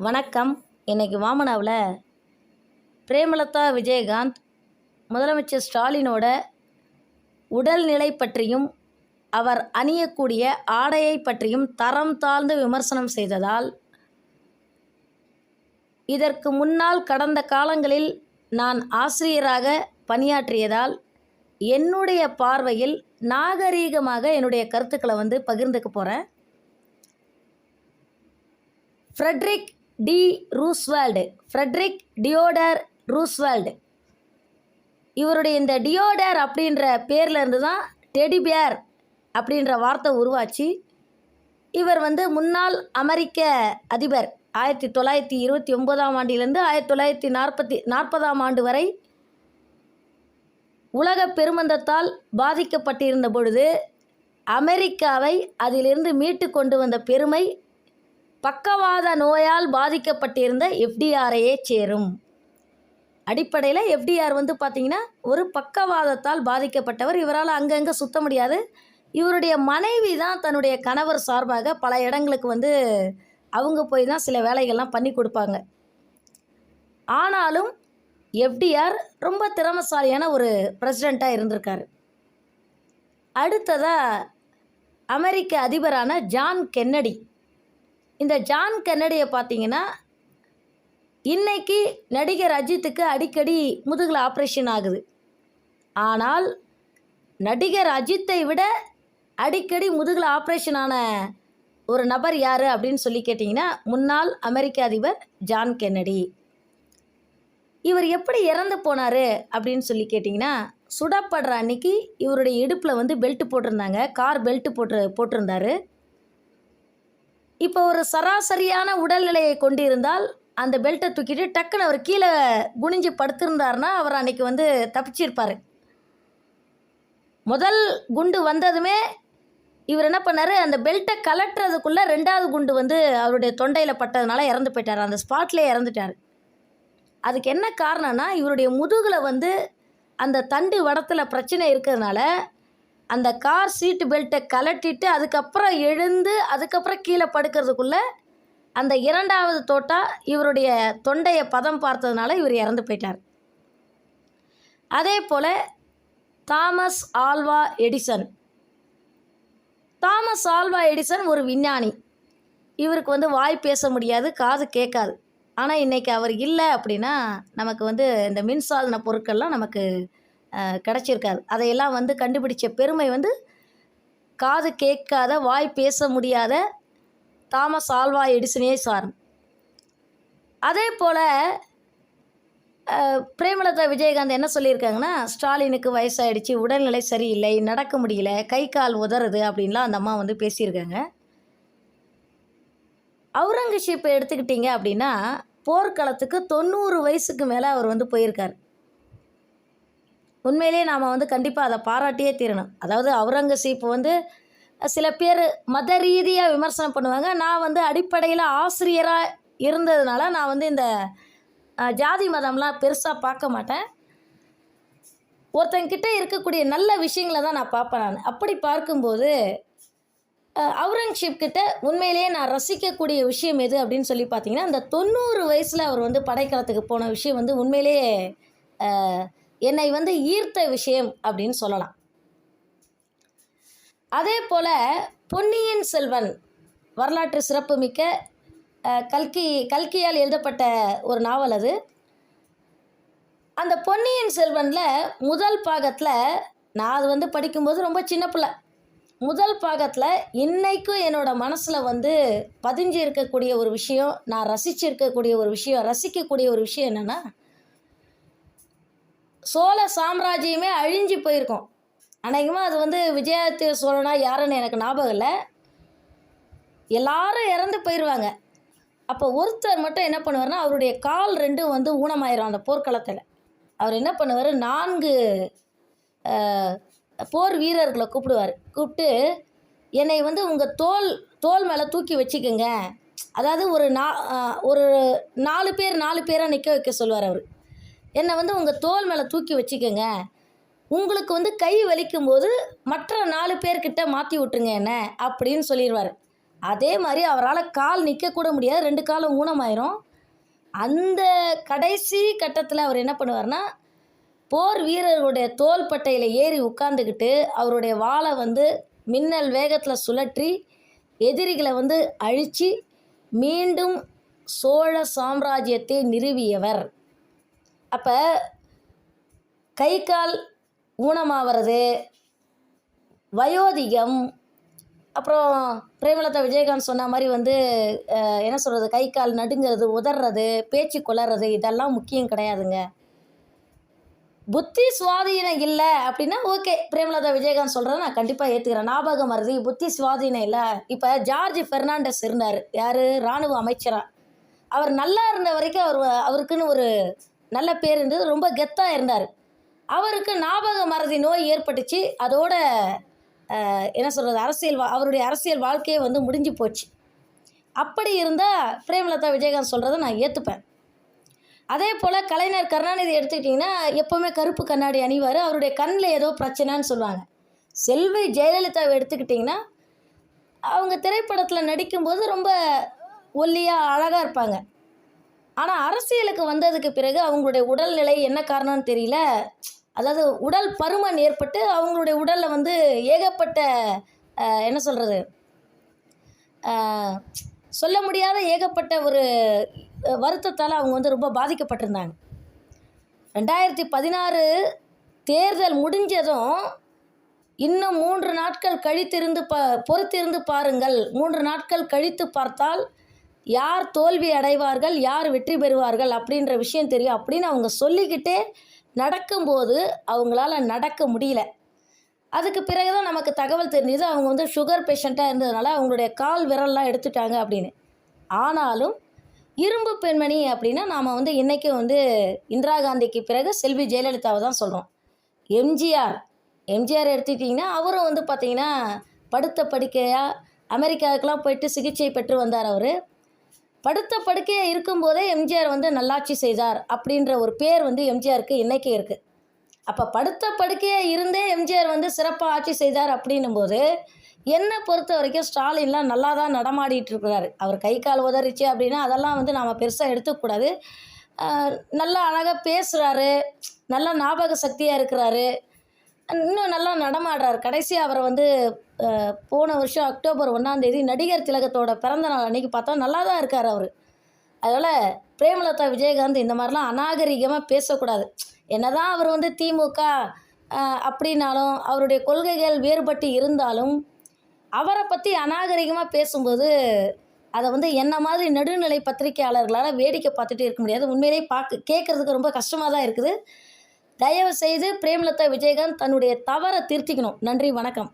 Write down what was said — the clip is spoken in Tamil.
வணக்கம். இன்னைக்கு வாமனாவில் பிரேமலதா விஜயகாந்த் முதலமைச்சர் ஸ்டாலினோட உடல்நிலை பற்றியும் அவர் அணியக்கூடிய ஆடையை பற்றியும் தரம் தாழ்ந்து விமர்சனம் செய்ததால் இதற்கு முன்னால் கடந்த காலங்களில் நான் ஆசிரியராக பணியாற்றியதால் என்னுடைய பார்வையில் நாகரீகமாக என்னுடைய கருத்துக்களை வந்து பகிர்ந்துக்க போகிறேன் Frederick D. Roosevelt Frederick Theodore Roosevelt. இவருடைய இந்த டியோடர் அப்படின்ற பேர்ல இருந்து தான் டெடிபியர் அப்படின்ற வார்த்தை உருவாச்சு. இவர் வந்து முன்னாள் அமெரிக்க அதிபர் ஆயிரத்தி தொள்ளாயிரத்தி இருபத்தி ஒன்பதாம் ஆண்டிலிருந்து ஆயிரத்தி தொள்ளாயிரத்தி நாற்பத்தி நாற்பதாம் ஆண்டு வரை உலக பெருமந்தத்தால் பாதிக்கப்பட்டிருந்த பொழுது அமெரிக்காவை அதிலிருந்து மீட்டு கொண்டு வந்த பெருமை பக்கவாத நோயால் பாதிக்கப்பட்டிருந்த எஃப்டிஆரையே சேரும். அடிப்படையில் எஃப்டிஆர் வந்து பார்த்திங்கன்னா ஒரு பக்கவாதத்தால் பாதிக்கப்பட்டவர். இவரால் அங்கங்கே சுத்த முடியாது. இவருடைய மனைவி தான் தன்னுடைய கணவர் சார்பாக பல இடங்களுக்கு வந்து அவங்க போய் தான் சில வேலைகள்லாம் பண்ணி கொடுப்பாங்க. ஆனாலும் எஃப்டிஆர் ரொம்ப திறமசாலியான ஒரு பிரசிடெண்ட்டாக இருந்திருக்காரு. அடுத்ததாக அமெரிக்க அதிபரான ஜான் கென்னடி. இந்த ஜான் கென்னடியை பார்த்தீங்கன்னா இன்னைக்கு நடிகர் அஜித்துக்கு அடிக்கடி முதுகில் ஆப்ரேஷன் ஆகுது. ஆனால் நடிகர் அஜித்தை விட அடிக்கடி முதுகில் ஆப்ரேஷன் ஆன ஒரு நபர் யார் அப்படின்னு சொல்லி கேட்டிங்கன்னா முன்னாள் அமெரிக்க அதிபர் ஜான் கென்னடி. இவர் எப்படி இறந்து போனார் அப்படின்னு சொல்லி கேட்டிங்கன்னா சுடப்படுற அன்னைக்கு இவருடைய இடுப்பில் வந்து பெல்ட் போட்டிருந்தாங்க. கார் பெல்ட் போட்டு போட்டிருந்தாரு. இப்போ ஒரு சராசரியான உடல்நிலையை கொண்டிருந்தால் அந்த பெல்ட்டை தூக்கிட்டு டக்குன்னு அவர் கீழே குனிஞ்சு படுத்திருந்தாருன்னா அவர் அன்னைக்கு வந்து தப்பிச்சிருப்பார். முதல் குண்டு வந்ததுமே இவர் என்ன பண்ணார்? அந்த பெல்ட்டை கலட்டுறதுக்குள்ளே ரெண்டாவது குண்டு வந்து அவருடைய தொண்டையில் பட்டதுனால இறந்து போயிட்டார். அந்த ஸ்பாட்லேயே இறந்துட்டார். அதுக்கு என்ன காரணம்னா இவருடைய முதுகில் வந்து அந்த தண்டு வடத்தில் பிரச்சனை இருக்கிறதுனால அந்த கார் சீட்டு பெல்ட்டை கலட்டிட்டு அதுக்கப்புறம் எழுந்து அதுக்கப்புறம் கீழே படுக்கிறதுக்குள்ளே அந்த இரண்டாவது தோட்டா இவருடைய தொண்டையை பதம் பார்த்ததுனால இவர் இறந்து போயிட்டார். அதே போல் Thomas Alva Edison. Thomas Alva Edison ஒரு விஞ்ஞானி. இவருக்கு வந்து வாய் பேச முடியாது காது கேட்காது. ஆனால் இன்றைக்கி அவர் இல்லை அப்படின்னா நமக்கு வந்து இந்த மின்சாதன பொருட்கள்லாம் நமக்கு கிடைச்சிருக்காது. அதையெல்லாம் வந்து கண்டுபிடிச்ச பெருமை வந்து காது கேட்காத வாய் பேச முடியாத தாமஸ் ஆல்வா எடிசனே சாரும். அதே போல் பிரேமலதா விஜயகாந்த் என்ன சொல்லியிருக்காங்கன்னா ஸ்டாலினுக்கு வயசாயிடுச்சு உடல்நிலை சரியில்லை நடக்க முடியல கை கால் உதறுது அப்படின்லாம் அந்த அம்மா வந்து பேசியிருக்காங்க. அவுரங்கசீப்பை எடுத்துக்கிட்டீங்க அப்படின்னா போர்க்களத்துக்கு தொண்ணூறு வயசுக்கு மேலே அவர் வந்து போயிருக்கார். உண்மையிலேயே நாம் வந்து கண்டிப்பாக அதை பாராட்டியே தீரணும். அதாவது அவுரங்கசீப் வந்து சில பேர் மத ரீதியாக விமர்சனம் பண்ணுவாங்க. நான் வந்து அடிப்படையில் ஆசிரியராக இருந்ததுனால நான் வந்து இந்த ஜாதி மதம்லாம் பெருசாக பார்க்க மாட்டேன். ஒருத்தங்கிட்ட இருக்கக்கூடிய நல்ல விஷயங்களை தான் நான் பார்ப்பேன் நான். அப்படி பார்க்கும்போது அவுரங்கசீப் கிட்ட உண்மையிலேயே நான் ரசிக்கக்கூடிய விஷயம் எது அப்படின்னு சொல்லி பார்த்தீங்கன்னா அந்த தொண்ணூறு வயசில் அவர் வந்து படைக்கலத்துக்கு போன விஷயம் வந்து உண்மையிலேயே என்னை வந்து ஈர்த்த விஷயம் அப்படின்னு சொல்லலாம். அதே போல் பொன்னியின் செல்வன் வரலாற்று சிறப்புமிக்க கல்கி கல்கியால் எழுதப்பட்ட ஒரு நாவல் அது. அந்த பொன்னியின் செல்வனில் முதல் பாகத்தில் நான் அது வந்து படிக்கும்போது ரொம்ப சின்ன பிள்ளை. முதல் பாகத்தில் இன்றைக்கும் என்னோடய மனசில் வந்து பதிஞ்சு இருக்கக்கூடிய ஒரு விஷயம் நான் ரசிச்சிருக்கக்கூடிய ஒரு விஷயம் ரசிக்கக்கூடிய ஒரு விஷயம் என்னென்னா சோழ சாம்ராஜ்யமே அழிஞ்சு போயிருக்கும். அநேகமாக அது வந்து விஜயாதித்ய சோழனா யாருன்னு எனக்கு ஞாபகம் இல்லை. எல்லாரும் இறந்து போயிடுவாங்க அப்போ ஒருத்தர் மட்டும் என்ன பண்ணுவார்னா அவருடைய கால் ரெண்டும் வந்து ஊனமாயிரும் அந்த போர்க்களத்தில். அவர் என்ன பண்ணுவார்? நான்கு போர் வீரர்களை கூப்பிடுவார். கூப்பிட்டு என்னை வந்து உங்கள் தோல் தோல் மேலே தூக்கி வச்சுக்கோங்க. அதாவது ஒரு நா ஒரு நாலு பேர் நாலு பேராக நிற்க வைக்க சொல்லுவார் அவர். என்னை வந்து உங்கள் தோல் மேலே தூக்கி வச்சுக்கோங்க. உங்களுக்கு வந்து கை வலிக்கும் போது மற்ற நாலு பேர்கிட்ட மாற்றி விட்டுருங்க என்ன? அப்படின்னு சொல்லிடுவார் அதே மாதிரி அவரால் கால் நிற்கக்கூட முடியாது. ரெண்டு காலும் ஊனமாயிரும். அந்த கடைசி கட்டத்தில் அவர் என்ன பண்ணுவார்னா போர் வீரர்களுடைய தோள்பட்டையில் ஏறி உட்காந்துக்கிட்டு அவருடைய வாளை வந்து மின்னல் வேகத்தில் சுழற்றி எதிரிகளை வந்து அழித்து மீண்டும் சோழ சாம்ராஜ்யத்தை நிறுவியவர். அப்போ கை கால் ஊனமாகிறது வயோதிகம் அப்புறம் பிரேமலதா விஜயகாந்த் சொன்ன மாதிரி வந்து என்ன சொல்கிறது கை கால் நடுங்கிறது உதறது பேச்சு கொளறது இதெல்லாம் முக்கியம் கிடையாதுங்க. புத்தி சுவாதீனம் இல்லை அப்படின்னா ஓகே பிரேமலதா விஜயகாந்த் சொல்கிறத நான் கண்டிப்பாக ஏற்றுக்கிறேன் ஞாபகம் மருதி புத்தி சுவாதீனம் இல்லை. இப்போ ஜார்ஜ் ஃபெர்னாண்டஸ் இருந்தார். யார்? இராணுவ அமைச்சராக அவர் நல்லா இருந்த வரைக்கும் அவர் அவருக்குன்னு ஒரு நல்ல பேர் இருந்தது ரொம்ப கெத்தாக இருந்தார். அவருக்கு ஞாபக மறதி நோய் ஏற்பட்டுச்சு. அதோட என்ன சொல்கிறது அரசியல் வா அவருடைய அரசியல் வாழ்க்கையே வந்து முடிஞ்சு போச்சு. அப்படி இருந்தால் பிரேமலதா விஜயகாந்த் சொல்கிறத நான் ஏற்றுப்பேன் அதே போல் கலைஞர் கருணாநிதி எடுத்துக்கிட்டிங்கன்னா எப்போவுமே கருப்பு கண்ணாடி அணிவார். அவருடைய கண்ணில் ஏதோ பிரச்சனைன்னு சொல்லுவாங்க. செல்வி ஜெயலலிதாவை எடுத்துக்கிட்டிங்கன்னா அவங்க திரைப்படத்தில் நடிக்கும்போது ரொம்ப ஒல்லியாக அழகாக இருப்பாங்க. ஆனால் அரசியலுக்கு வந்ததுக்கு பிறகு அவங்களுடைய உடல்நிலை என்ன காரணம்னு தெரியல. அதாவது உடல் பருமன் ஏற்பட்டு அவங்களுடைய உடலில் வந்து ஏகப்பட்ட என்ன சொல்கிறது சொல்ல முடியாத ஏகப்பட்ட ஒரு வருத்தத்தால் அவங்க வந்து ரொம்ப பாதிக்கப்பட்டிருந்தாங்க. ரெண்டாயிரத்தி பதினாறு தேர்தல் முடிஞ்சதும் இன்னும் மூன்று நாட்கள் கழித்திருந்து ப பொறுத்திருந்து பாருங்கள். மூன்று நாட்கள் கழித்து பார்த்தால் யார் தோல்வி அடைவார்கள் யார் வெற்றி பெறுவார்கள் அப்படின்ற விஷயம் தெரியும். அப்படின்னு அவங்க சொல்லிக்கிட்டே நடக்கும்போது அவங்களால நடக்க முடியல. அதுக்கு பிறகு தான் நமக்கு தகவல் தெரிஞ்சது அவங்க வந்து சுகர் பேஷண்ட்டாக இருந்ததுனால அவங்களுடைய கால் விரல்லாம் எடுத்துட்டாங்க அப்படின்னு. ஆனாலும் இரும்பு பெண்மணி அப்படின்னா நாம் வந்து இன்றைக்கும் வந்து இந்திரா காந்திக்கு பிறகு செல்வி ஜெயலலிதாவை தான் சொல்கிறோம் எம்ஜிஆர். எம்ஜிஆர் எடுத்துக்கிட்டிங்கன்னா அவரும் வந்து பார்த்திங்கன்னா படுத்த படுக்கையாக அமெரிக்காவுக்கெலாம் போயிட்டு சிகிச்சை பெற்று வந்தார் அவர். படுத்த படுக்கையாக இருக்கும்போதே எம்ஜிஆர் வந்து நல்லாட்சி செய்தார் அப்படின்ற ஒரு பேர் வந்து எம்ஜிஆருக்கு இன்றைக்கி இருக்குது அப்போ படுத்த படுக்கையாக இருந்தே எம்ஜிஆர் வந்து சிறப்பாக ஆட்சி செய்தார் அப்படின்னும் போது என்னை பொறுத்த வரைக்கும் ஸ்டாலின்லாம் நல்லா தான் நடமாடிட்டு இருக்கிறாரு. அவர் கை கால் உதறிச்சு அப்படின்னா அதெல்லாம் வந்து நாம் பெருசாக எடுத்துக்கூடாது நல்லா அழகாக பேசுகிறாரு நல்லா ஞாபக சக்தியாக இருக்கிறாரு. இன்னும் நல்லா நடமாடுறார். கடைசி அவரை வந்து போன வருஷம் அக்டோபர் ஒன்றாந்தேதி நடிகர் திலகத்தோட பிறந்த நாள் அன்றைக்கி பார்த்தா நல்லா தான் இருக்கார் அவர். அதனால் பிரேமலதா விஜயகாந்த் இந்த மாதிரிலாம் அநாகரிகமாக பேசக்கூடாது. என்னதான் அவர் வந்து திமுக அப்படின்னாலும் அவருடைய கொள்கைகள் வேறுபட்டு இருந்தாலும் அவரை பற்றி அநாகரிகமாக பேசும்போது அதை வந்து என்ன மாதிரி நடுநிலை பத்திரிகையாளர்களால் வேடிக்கை பார்த்துட்டே இருக்க முடியாது. உண்மையிலேயே பார்க்க கேட்குறதுக்கு ரொம்ப கஷ்டமாக தான் இருக்குது. தயவு செய்து பிரேமலதா விஜயகாந்த் தன்னுடைய தவறை திருத்திக்கணும். நன்றி வணக்கம்.